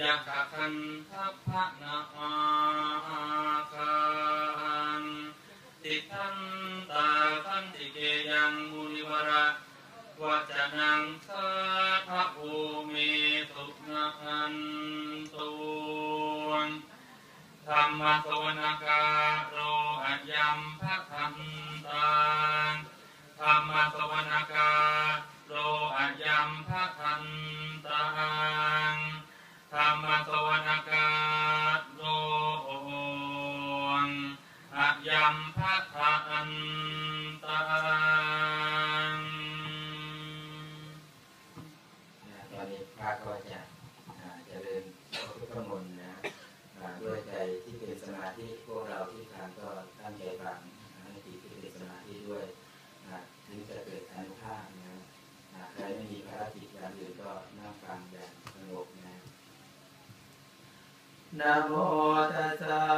ยักขันทัพพะนาอาคันติทันตาคันติเกยังมุนิวระวัจนังสาทะภูมิสุนันตุธรรมสวนกาโรอัญญัมภคัน อัญญัมภคันตังตอนนี้พระก็จะอ่าเจริญพระพุทธมนต์นะด้วยใจที่เป็นสมาธิพวกเราที่ทานก็ตั้งใจฟังให้จิตที่เป็นสมาธิด้วยถึงจะเกิดอนุภาพนะใครไม่มีภารกิจอย่างอื่นก็นั่งฟังอย่างสงบนะนะโมตัสสะ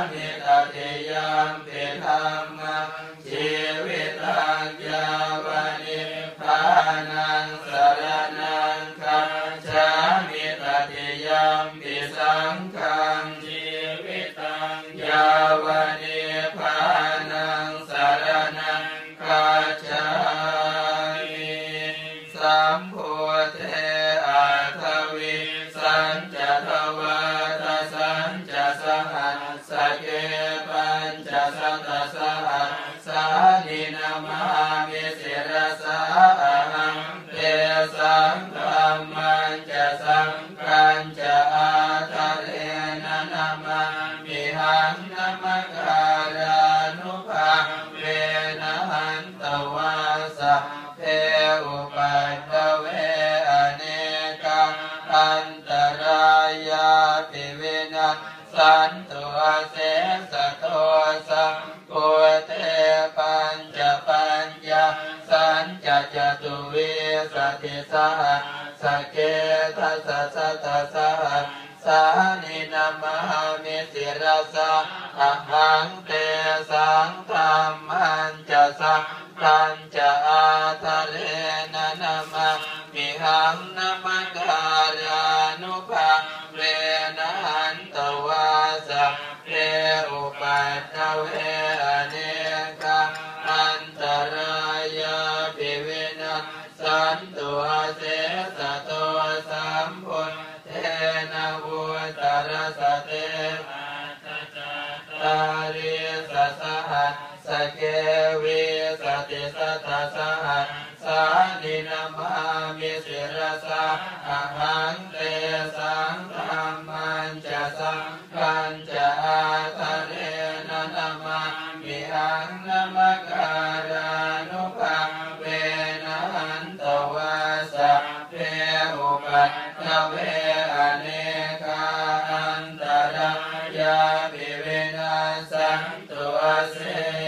ามิตติย จตุวิสติสหสเกทัสสะสัตตสหสานินามามิสิรสะอะหังเตสังธรรมันจะสังกัญจะอาทะเลนะนามามิหังนามาการานุภาเวนะหันตวาสะเทอุปัตเว นตุอาเสสะโตสัมพุทเทนะวุตรสะเตตาริสะสหัสสะเกวิสติสัตตสหัสสานินามามิสิรสะอะหังเตสะ อั